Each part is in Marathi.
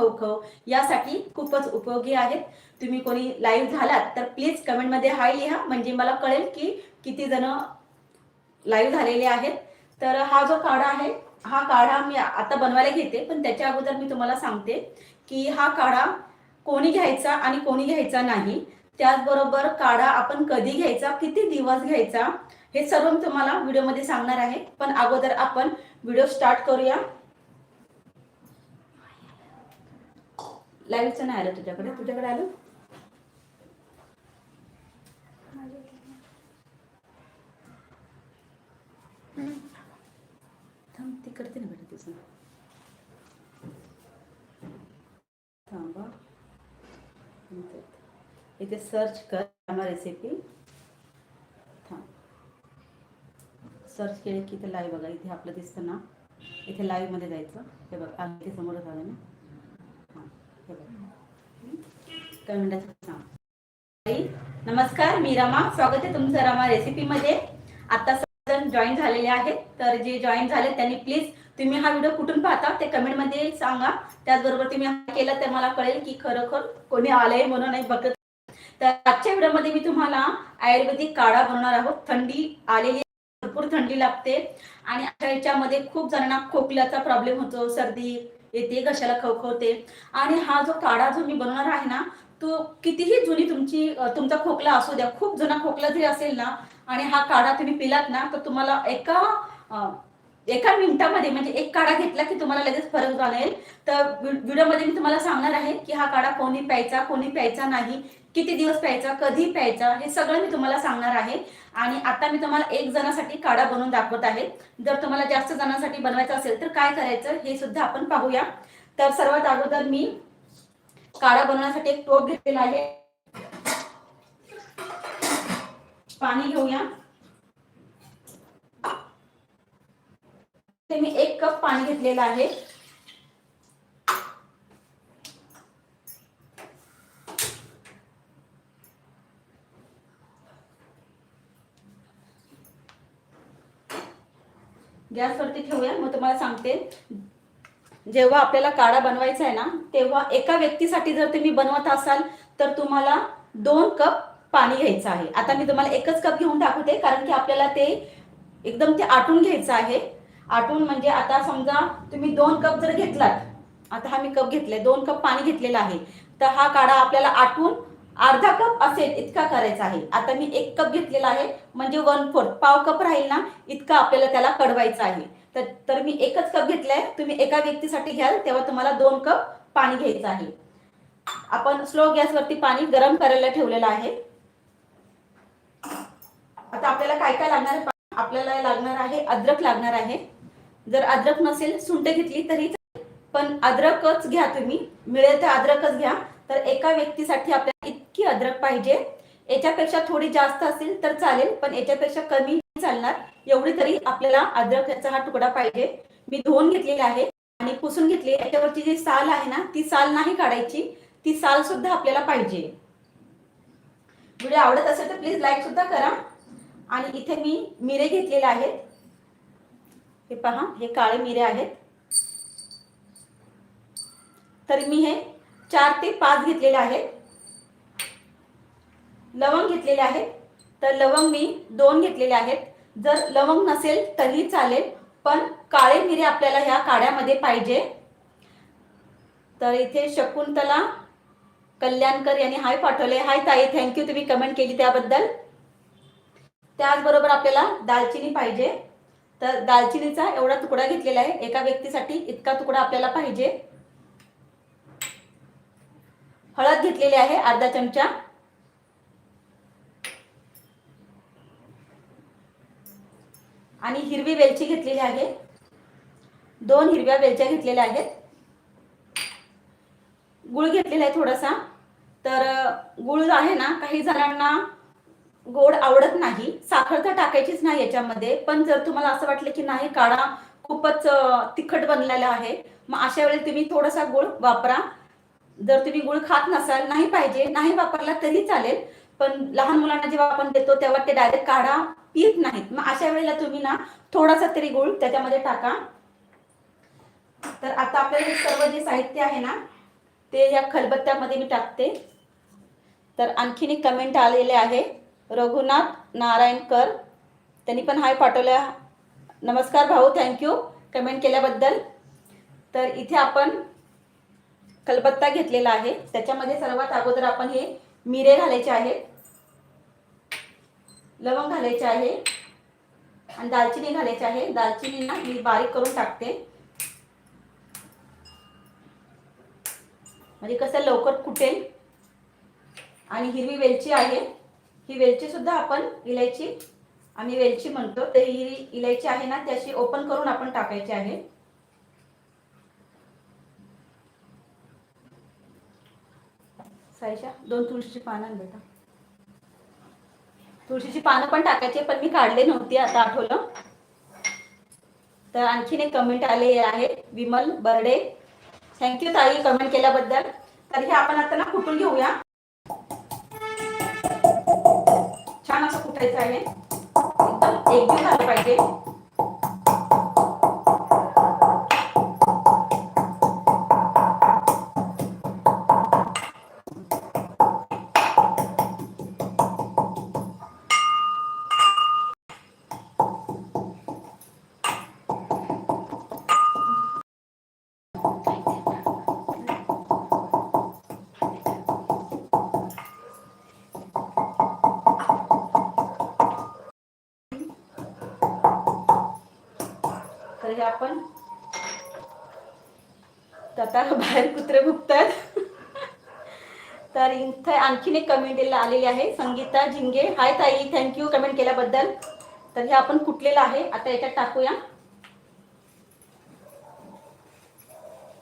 खवखव यासाठी खूपच उपयोगी आहेत. तुम्ही कोणी लाईव्ह झालात तर प्लीज कमेंटमध्ये हाय लिहा. म्हणजे मला कळेल की किती जण लाईव्ह झालेले आहेत. तर हा जो काढा आहे हा काढा मी आता बनवायला घेते. पण त्याच्या अगोदर मी तुम्हाला सांगते की हा काढा कोणी घ्यायचा आणि कोणी घ्यायचा नाही. त्याचबरोबर काढा आपण कधी घ्यायचा किती दिवस घ्यायचा हे सर्व मी तुम्हाला व्हिडिओमध्ये सांगणार आहे. पण अगोदर आपण व्हिडिओ स्टार्ट करूया. लाईव्हचं नाही आलं तुझ्याकडे? तुझ्याकडे आलं? थांब ती करते ना बेटा तिचं. थांबा इथे सर्च कर आम्हा रेसिपी थांब. सर्च केले की इथे लाईव्ह बघा. इथे आपलं दिसतं ना. इथे लाईव्हमध्ये जायचं. हे बघ आ, इथे समोरच आलं ना. काय म्हणतात सांग. नमस्कार मी रमा. स्वागत आहे तुमचं रमा रेसिपीमध्ये आता जण जॉईन झालेले आहेत. तर जे जॉईन झाले त्यांनी प्लीज तुम्ही हा व्हिडिओ कुठून पाहता ते कमेंटमध्ये सांगा. त्याचबरोबर तुम्ही हा केलं तर मला कळेल की खरोखर कोणी आलंय म्हणून नाही बघत. तर आजच्या व्हिडिओमध्ये मी तुम्हाला आयुर्वेदिक काढा बनवणार आहोत. थंडी आलेली भरपूर थंडी लागते. आणि अशा याच्यामध्ये खूप जणांना खोकल्याचा प्रॉब्लेम होतो सर्दी येते घशाला खवखवते. आणि हा जो काढा जो मी बनवणार आहे ना तो कितीही जुनी तुमची तुमचा खोकला असू द्या खूप जुना खोकला जरी असेल ना आणि हा काढा तुम्ही पिलात ना तर तुम्हाला एका एका मिनिटामध्ये म्हणजे एक काढा घेतला की तुम्हाला लगेच फरक जाणवेल. तर व्हिडिओमध्ये मी तुम्हाला सांगणार आहे की हा काढा कोणी प्यायचा कोणी प्यायचा नाही. किती दिवस प्यायचा कधी प्यायचा हे सगळं मी तुम्हाला सांगणार आहे. आणि आता मी तुम्हाला एक जणासाठी काढा बनवून दाखवत आहे. जर तुम्हाला जास्त जणांसाठी बनवायचं असेल तर काय करायचं हे सुद्धा आपण पाहूया. तर सर्वात अगोदर मी काढा बनवण्यासाठी एक टोप घेतलेला आहे. पाणी घेऊया. ते मी एक कप पाणी घेतलेलं आहे. गॅसवरती ठेवूया. मग तुम्हाला सांगते. जेव्हा आपल्याला काढा बनवायचा आहे ना तेव्हा एका व्यक्तीसाठी जर तुम्ही बनवत असाल तर तुम्हाला दोन कप पाणी घ्यायचं आहे. आता मी तुम्हाला एकच कप घेऊन दाखवते कारण की आपल्याला ते एकदम ते आटून घ्यायचं आहे. आटून म्हणजे आता समजा तुम्ही दोन कप जर घेतलात आता हा मी कप घेतलाय दोन कप पाणी घेतलेलं आहे तर हा काढा आपल्याला आटून अर्धा कप असेल इतका करायचा आहे. आता मी एक कप घेतलेला आहे म्हणजे वन फोर्थ पाव कप राहील ना इतका आपल्याला त्याला कडवायचा आहे. तर तर मी एकच कप घेतलाय. तुम्ही एका व्यक्तीसाठी घ्याल तेव्हा तुम्हाला दोन कप पाणी घ्यायचं आहे. आपण स्लो गॅसवरती पाणी गरम करायला ठेवलेलं आहे. आता आपल्याला काय काय लागणार आहे? आपल्याला लागणार आहे अद्रक लागणार आहे. जर अद्रक नसेल सुंट घेतली तरी पण अद्रकच घ्या तुम्ही. मिळेल तर अद्रकच घ्या. तर एका व्यक्तीसाठी आपल्याला अद्रक पाहिजे. याच्यापेक्षा थोडी जास्त असेल तर चालेल पण याच्यापेक्षा कमी चालणार. एवढी तरी आपल्याला अद्रकचा हा तुकडा पाहिजे. मी धुवून घेतलेला आहे आणि पुसून घेतली. याच्यावरची जी साल आहे ना ती साल नाही काढायची. ती साल सुद्धा आपल्याला पाहिजे. व्हिडिओ आवडत असेल तर प्लीज लाईक सुद्धा करा. आणि इथे मी मिरे घेतलेले आहेत. हे पहा हे काळे मिरे आहेत. तर मी हे चार ते पाच घेतलेले आहेत. लवंग घेतलेले आहेत. तर लवंग मी दोन घेतलेले आहेत. जर लवंग नसेल तरी चालेल पण काळे मिरे आपल्याला ह्या काड्यामध्ये पाहिजे. तर इथे शकुंतला कल्याणकर यांनी हाय पाठवले. हाय ताई थँक्यू तुम्ही कमेंट केली त्याबद्दल. त्याचबरोबर आपल्याला दालचिनी पाहिजे. तर दालचिनीचा एवढा तुकडा घेतलेला आहे. एका व्यक्तीसाठी इतका तुकडा आपल्याला पाहिजे. हळद घेतलेली आहे अर्धा चमचा. आणि हिरवी वेलची घेतलेली आहे. दोन हिरव्या वेलच्या घेतलेल्या आहेत. गुळ घेतलेला आहे थोडासा. तर गुळ आहे ना काही जणांना गोड आवडत नाही. साखर तर टाकायचीच नाही याच्यामध्ये. पण जर तुम्हाला असं वाटलं की नाही काढा. खूपच तिखट बनलेला आहे. मग अशा वेळी तुम्ही थोडासा गुळ वापरा. जर तुम्ही गुळ खात नसाल नाही पाहिजे नाही वापरला तरी चालेल. पण लहान मुलांना जेव्हा आपण देतो तेव्हा ते डायरेक्ट काढा. पित नाहीत. मग अशा वेळेला तुम्ही ना थोडासा तरी गुळ त्याच्यामध्ये टाका. तर आता आपल्याला हे सर्व जे साहित्य आहे ना ते या खलबत्त्यामध्ये मी टाकते. तर आणखीन एक कमेंट आलेले आहे. रघुनाथ नारायणकर त्यांनी पण हाय पाठवल्या. नमस्कार भाऊ थँक्यू कमेंट केल्याबद्दल. तर इथे आपण कलबत्ता घेतलेला आहे. त्याच्यामध्ये सर्वात अगोदर आपण हे मिरे घालायचे आहे. लवंग घालायचे आहे आणि दालचिनी घालायची आहे. दालचिनी ना मी बारीक करून टाकते. म्हणजे कसं लवकर कुटेल. आणि हिरवी वेलची आहे. ही वेलची सुद्धा आपण इलायची आम्ही वेलची म्हणतो. तर ही इलायची आहे ना त्याशी ओपन करून आपण टाकायची आहे. साईशा दोन तुळशीची पानं बेटा. तुळशीची पानं पण टाकायची पण मी काढले नव्हती आता आठवलं. तर आणखीन एक कमेंट आले आहे विमल बर्डे. थँक्यू ताई कमेंट केल्याबद्दल. तर हे आपण आता ना कुठून घेऊया? छान असं कुठायचं आहे. एकदम एकजीव झालं पाहिजे. आता बाहेर कुत्रे भुकतात. तर इथे आणखीन एक कमेंट आलेली आहे. संगीता झिंगे हाय ताई थँक्यू कमेंट केल्याबद्दल. तर हे आपण कुठलेलं आहे? आता याच्यात टाकूया.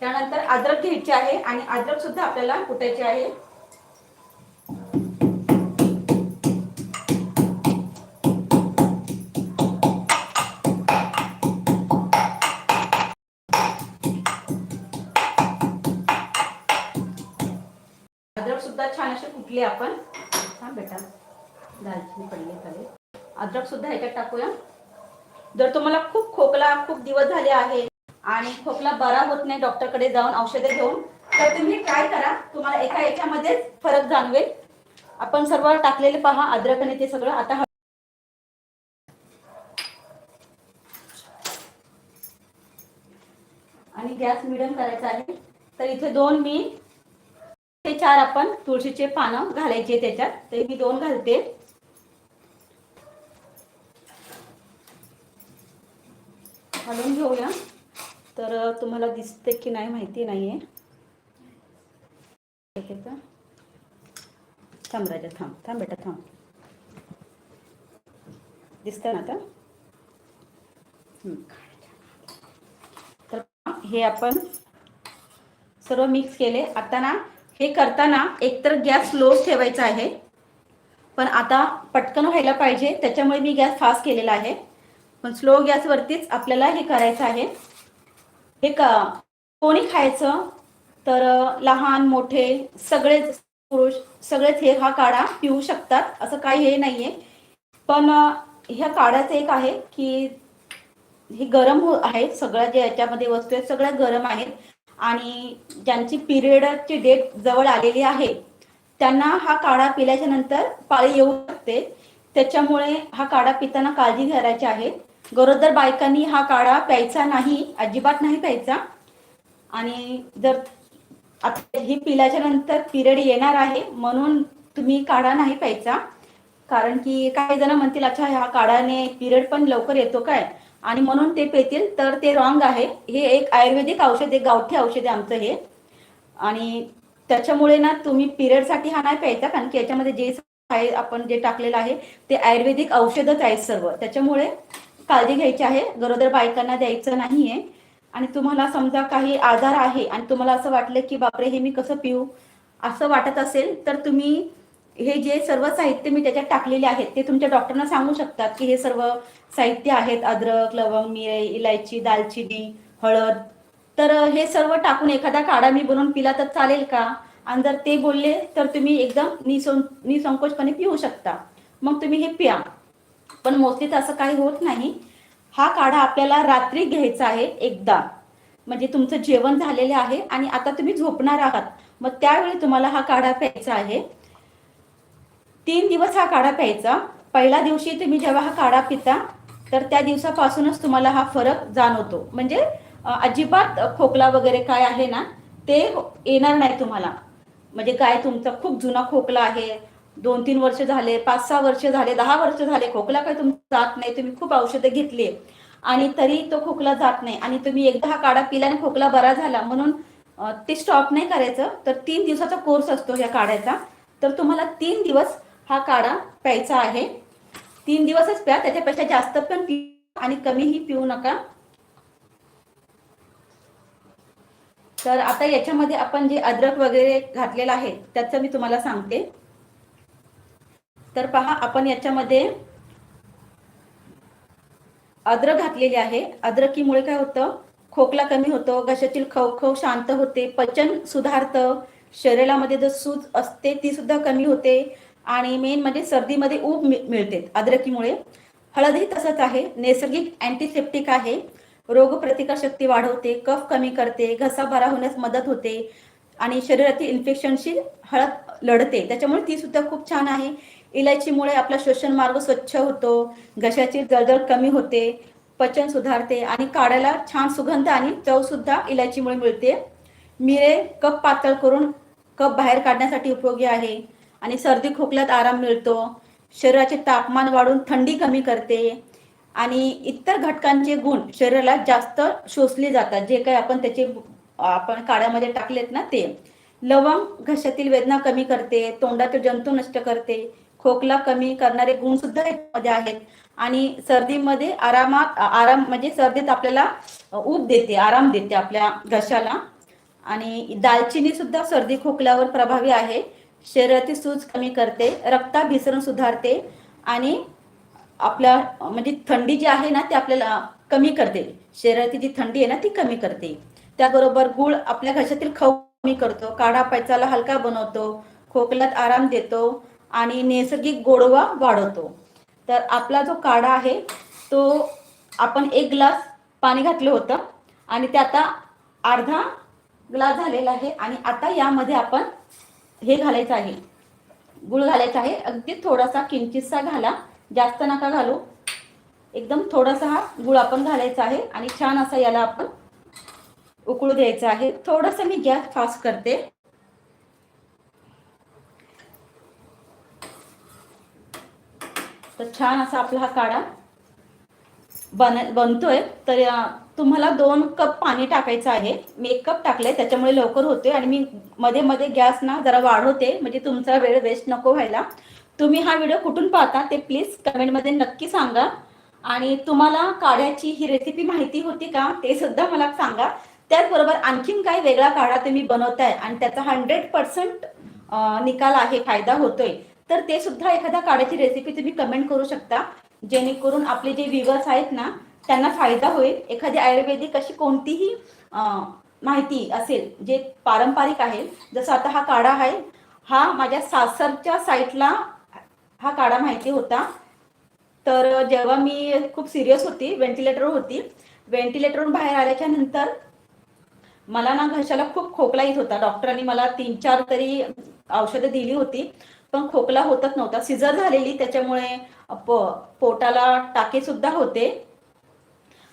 त्यानंतर अद्रक घ्यायची आहे आणि अद्रक सुद्धा आपल्याला कुटायचे आहे. सुद्धा छान असे कुटले आपण. हा बेटा दालचिनी पडली खाली अद्रक सुद्धा ह्याच्यात टाकूया. जर तुम्हाला खूप खोकला खूप दिवस झाले आहे आणि खोकला बरा होत नाही डॉक्टरकडे जाऊन औषधे घेऊन तर तुम्ही काय करा. तुम्हाला एका याच्यामध्येच फरक जाणवेल. आपण सर्व टाकलेले पहा अद्रक आणि ते सगळं. आता आणि गॅस मिडियम करायचा आहे. तर इथे दोन मी ते चार आपण तुळशीचे पानं घालायचे त्याच्यात. ते मी दोन घालते. घालून घेऊया. तर तुम्हाला दिसते की नाही माहिती नाही आहे एकदा. थांब राजा थांब. थांब बेटा थांब. दिसतं ना आता? तर हे आपण सर्व मिक्स केले. आता ना हे करताना एकतर गॅस स्लो ठेवायचा आहे. पण आता पटकन व्हायला पाहिजे त्याच्यामुळे मी गॅस फास्ट केलेला आहे. पण स्लो गॅसवरतीच आपल्याला हे करायचं आहे. हे का कोणी खायचं तर लहान मोठे सगळेच पुरुष सगळेच हे हा काढा पिऊ शकतात असं काही हे नाहीये. पण ह्या काढ्याचं एक आहे की हे गरम हो आहे सगळ्या जे याच्यामध्ये वस्तू आहेत सगळ्या गरम आहेत. आणि ज्यांची पिरियडची डेट जवळ आलेली आहे त्यांना हा काढा पिल्याच्या नंतर पाळी येऊ शकते. त्याच्यामुळे हा काढा पिताना काळजी घ्यायची आहे. गरोदर बायकांनी हा काढा प्यायचा नाही अजिबात नाही प्यायचा. आणि जर आता ही पिल्याच्या नंतर पिरियड येणार आहे म्हणून तुम्ही काढा नाही प्यायचा. कारण की काही जण म्हणतील अच्छा ह्या काढाने पिरियड पण लवकर येतो काय? आणि म्हणून ते पेतील तर ते रॉंग आहे. हे एक आयुर्वेदिक औषध एक गावठी औषध आहे आमचं हे. आणि त्याच्यामुळे ना तुम्ही पिरियडसाठी हा नाही प्यायचा कारण की याच्यामध्ये जे आहे आपण जे टाकलेलं आहे ते आयुर्वेदिक औषधच आहेत सर्व. त्याच्यामुळे काळजी घ्यायची आहे. गरोदर बायकांना द्यायचं नाहीये. आणि तुम्हाला समजा काही आजार आहे आणि तुम्हाला असं वाटलं की बापरे हे मी कसं पिऊ? असं वाटत असेल तर तुम्ही हे जे सर्व साहित्य मी त्याच्यात टाकलेले आहेत ते तुमच्या डॉक्टरना सांगू शकतात की हे सर्व साहित्य आहेत अद्रक लवंग मिरे इलायची दालचिनी हळद. तर हे सर्व टाकून एखादा काढा मी बनवून पिला तर चालेल का? आणि जर ते बोलले तर तुम्ही एकदम निसं निसंकोचपणे पिऊ शकता. मग तुम्ही हे पिया. पण मोस्टली तर असं काही होत नाही. हा काढा आपल्याला रात्री घ्यायचा आहे एकदा. म्हणजे तुमचं जेवण झालेले आहे आणि आता तुम्ही झोपणार आहात. मग त्यावेळी तुम्हाला हा काढा प्यायचा आहे. तीन दिवस हा काढा प्यायचा. पहिल्या दिवशी तुम्ही जेव्हा हा काढा पिता तर त्या दिवसापासूनच तुम्हाला हा फरक जाणवतो. म्हणजे अजिबात खोकला वगैरे काय आहे ना ते येणार नाही तुम्हाला. म्हणजे काय तुमचा खूप जुना खोकला आहे दोन तीन वर्ष झाले पाच सहा वर्ष झाले दहा वर्ष झाले खोकला काय तुमचा जात नाही तुम्ही खूप औषधं घेतली आणि तरी तो खोकला जात नाही. आणि तुम्ही एकदा हा काढा पिल्याने खोकला बरा झाला म्हणून ते स्टॉप नाही करायचं. तर तीन दिवसाचा कोर्स असतो ह्या काढायचा. तर तुम्हाला तीन दिवस हा काढा प्यायचा आहे. तीन दिवसच प्या त्याच्यापेक्षा जास्त पण पिऊ आणि कमीही पिऊ नका. तर आता याच्यामध्ये आपण जे अद्रक वगैरे घातलेलं आहे त्याचं मी तुम्हाला सांगते. तर पहा आपण याच्यामध्ये अद्रक घातलेली आहे. अद्रकीमुळे काय होतं? खोकला कमी होतो घशातील खवखव शांत होते पचन सुधारतं शरीरामध्ये जो सूज असते ती सुद्धा कमी होते. आणि मेन म्हणजे सर्दीमध्ये ऊब मि- मिळते. अद्रकीमुळे. हळदही तसंच आहे. नैसर्गिक अँटीसेप्टिक आहे. रोगप्रतिकार शक्ती वाढवते कफ कमी करते घसा बरा होण्यास मदत होते आणि शरीरातील इन्फेक्शनशी हळद लढते. त्याच्यामुळे ती सुद्धा खूप छान आहे. इलायचीमुळे आपला श्वसन मार्ग स्वच्छ होतो. घशाची जळजळ कमी होते. पचन सुधारते आणि काढायला छान सुगंध आणि चव सुद्धा इलायचीमुळे मिळते. मिरे कप पातळ करून कप बाहेर काढण्यासाठी उपयोगी आहे. आणि सर्दी खोकल्यात आराम मिळतो. शरीराचे तापमान वाढून थंडी कमी करते. आणि इतर घटकांचे गुण शरीराला जास्त शोषले जातात. जे काही आपण त्याचे आपण काड्यामध्ये टाकलेत ना ते. लवंग घशातील वेदना कमी करते तोंडातील जंतू नष्ट करते खोकला कमी करणारे गुण सुद्धा यामध्ये आहेत. आणि सर्दीमध्ये आरामात आराम म्हणजे सर्दीत आपल्याला ऊब देते आराम देते आपल्या घशाला. आणि दालचिनी सुद्धा सर्दी खोकल्यावर प्रभावी आहे. शरीरातील सूज कमी करते रक्ताभिसरण सुधारते आणि आपल्या म्हणजे थंडी जी आहे ना ती आपल्याला कमी करते. शरीरातील जी थंडी आहे ना ती कमी करते. त्याबरोबर गुळ आपल्या घशातील खाऊ कमी करतो काढा पैचाला हलका बनवतो खोकल्यात आराम देतो आणि नैसर्गिक गोडवा वाढवतो. तर आपला जो काढा आहे तो आपण एक ग्लास पाणी घातलं होतं आणि ते आता अर्धा ग्लास झालेला आहे आणि आता यामध्ये आपण हे घालायचं आहे. गुळ घालायचा आहे. अगदी थोडासा किंचितसा घाला. जास्त नका घालू. एकदम थोडासा हा गुळ आपण घालायचा आहे आणि छान असा याला आपण उकळू द्यायचा आहे. थोडंसं मी गॅस फास्ट करते. तर छान असा आपला हा काढा. बन बनतोय. तर तुम्हाला दोन कप पाणी टाकायचं आहे. मी एक कप टाकलंय त्याच्यामुळे लवकर होतोय आणि मी मध्ये मध्ये गॅस ना जरा वाढवते म्हणजे तुमचा वेळ वेस्ट नको व्हायला. तुम्ही हा व्हिडिओ कुठून पाहता ते प्लीज कमेंटमध्ये नक्की सांगा. आणि तुम्हाला काढ्याची ही रेसिपी माहिती होती का ते सुद्धा मला सांगा. त्याचबरोबर आणखीन काही वेगळा काढा तुम्ही बनवताय आणि त्याचा हंड्रेड पर्सेंट निकाल आहे फायदा होतोय. तर ते सुद्धा एखाद्या काढ्याची रेसिपी तुम्ही कमेंट करू शकता. जेणेकरून आपले जे व्हिवर्स आहेत ना त्यांना फायदा होईल. एखादी आयुर्वेदिक अशी कोणतीही माहिती असेल जे पारंपरिक आहे जसं आता हा काढा आहे हा माझ्या सासरच्या साईटला हा काढा माहिती होता. तर जेव्हा मी खूप सिरियस होती व्हेंटिलेटरवर होती व्हेंटिलेटरवरून बाहेर आल्याच्यानंतर मला ना घशाला खूप खोकला येत होता. डॉक्टरांनी मला तीन चार तरी औषधं दिली होती पण खोकला होतच नव्हता. सिझर झालेली त्याच्यामुळे प- पोटाला टाके सुद्धा होते.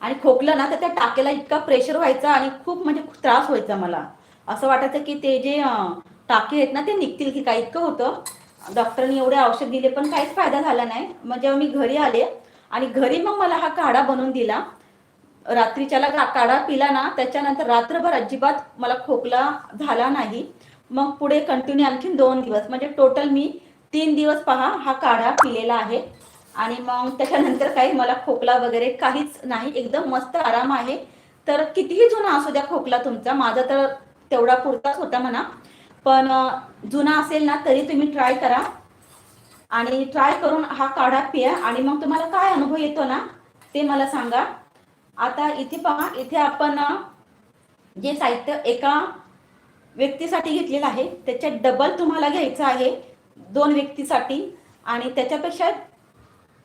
आणि खोकलं ना तर त्या टाकेला इतका प्रेशर व्हायचा आणि खूप म्हणजे त्रास व्हायचा मला. असं वाटायचं की ते जे टाके आहेत ना ते निघतील की काय? इतकं होतं. डॉक्टरनी एवढे औषध दिले पण काहीच फायदा झाला नाही. मग जेव्हा मी घरी आले आणि घरी मग मला हा काढा बनवून दिला. रात्रीच्याला काढा पिला ना त्याच्यानंतर रात्रभर अजिबात मला खोकला झाला नाही. मग पुढे कंटिन्यू आणखीन दोन दिवस. म्हणजे टोटल मी तीन दिवस पहा हा काढा पिलेला आहे. आणि मग त्याच्यानंतर काही मला खोकला वगैरे काहीच नाही. एकदम मस्त आराम आहे. तर कितीही जुना असू द्या खोकला तुमचा माझा तर तेवढा पुरताच होता म्हणा. पण जुना असेल ना तरी तुम्ही ट्राय करा. आणि ट्राय करून हा काढा पिया. आणि मग तुम्हाला काय अनुभव येतो ना ते मला सांगा. आता इथे पहा इथे आपण जे साहित्य एका व्यक्तीसाठी घेतलेलं आहे त्याच्यात डबल तुम्हाला घ्यायचं आहे दोन व्यक्तीसाठी. आणि त्याच्यापेक्षा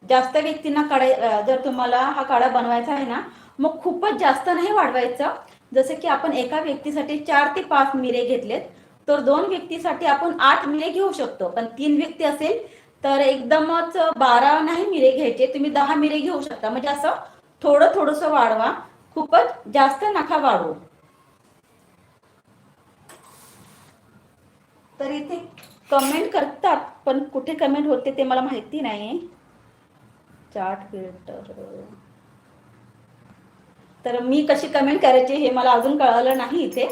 जास्त व्यक्तींना काढाय जर तुम्हाला हा काढा बनवायचा आहे ना मग खूपच जास्त नाही वाढवायचं. जसं की आपण एका व्यक्तीसाठी चार ते पाच मिरे घेतलेत तर दोन व्यक्तीसाठी आपण आठ मिरे घेऊ शकतो. पण तीन व्यक्ती असेल तर एकदमच बारा नाही मिरे घ्यायचे. तुम्ही दहा मिरे घेऊ शकता. म्हणजे असं थोडं थोडस वाढवा. खूपच जास्त नका वाढवू. तर इथे कमेंट करतात पण कुठे कमेंट होते ते मला माहिती नाही चार्ट फिल्टर. तर मी कशी कमेंट करायची हे मला अजून कळालं नाही इथे.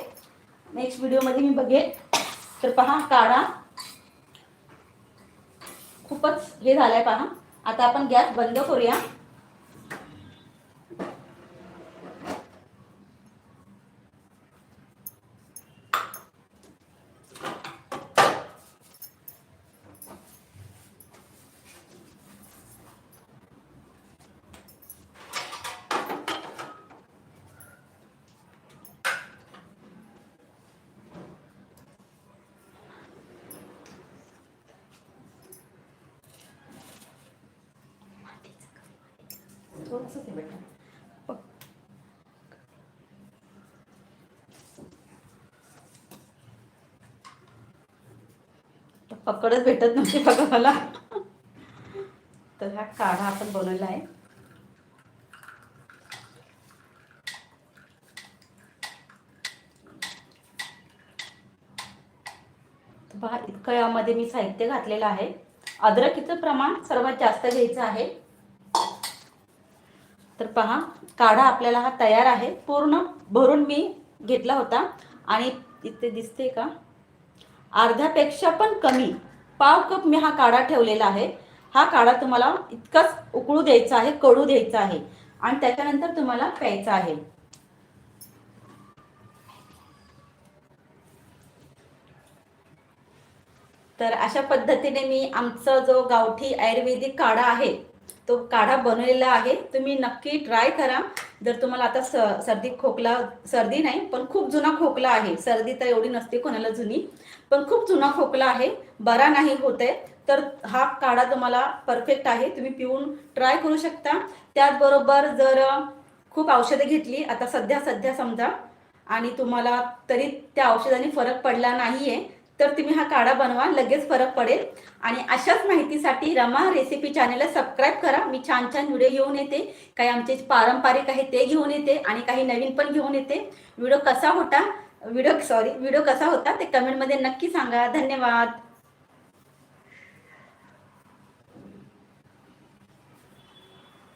नेक्स्ट व्हिडिओमध्ये मी बघेन तर पहा काढा. खूपच हे झालंय पहा. आता आपण गॅस बंद करूया. थोडंसं ते बेटा पकडच भेटत नव्हती बघा मला. तर हा काढा आपण बनवला आहे. बघा इतकं यामध्ये मी साहित्य घातलेलं आहे. अद्रकीचं प्रमाण सर्वात जास्त घ्यायचं आहे. तर पहा काढा आपल्याला हा तयार आहे. पूर्ण भरून मी घेतला होता. आणि इथे दिसते का? अर्ध्यापेक्षा पण कमी. पाव कप मी हा काढा ठेवलेला आहे. हा काढा तुम्हाला इतकाच उकळू द्यायचा आहे कडू द्यायचा आहे. आणि त्याच्यानंतर तुम्हाला प्यायचा आहे. तर अशा पद्धतीने मी आमचा जो गावठी आयुर्वेदिक काढा आहे तो काढा बनवलेला आहे. तुम्ही नक्की ट्राय करा. जर तुम्हाला आता स सर्दी खोकला सर्दी नाही पण खूप जुना खोकला आहे. सर्दी तर एवढी नसते कोणाला जुनी. पण खूप जुना खोकला आहे. बरा नाही होत आहे. तर हा काढा तुम्हाला परफेक्ट आहे. तुम्ही पिऊन ट्राय करू शकता. त्याचबरोबर जर खूप औषधं घेतली आता सध्या सध्या समजा आणि तुम्हाला तरी त्या औषधाने फरक पडला नाही आहे तर तुम्ही हा काढा बनवा लगेच फरक पडेल. आणि अशाच माहितीसाठी रमा रेसिपी चॅनलला सबस्क्राईब करा. मी छान छान व्हिडिओ घेऊन येते. काही आमचे पारंपरिक आहे ते घेऊन येते आणि काही नवीन पण घेऊन येते. व्हिडिओ कसा होता? व्हिडिओ सॉरी व्हिडिओ कसा होता ते कमेंटमध्ये नक्की सांगा. धन्यवाद.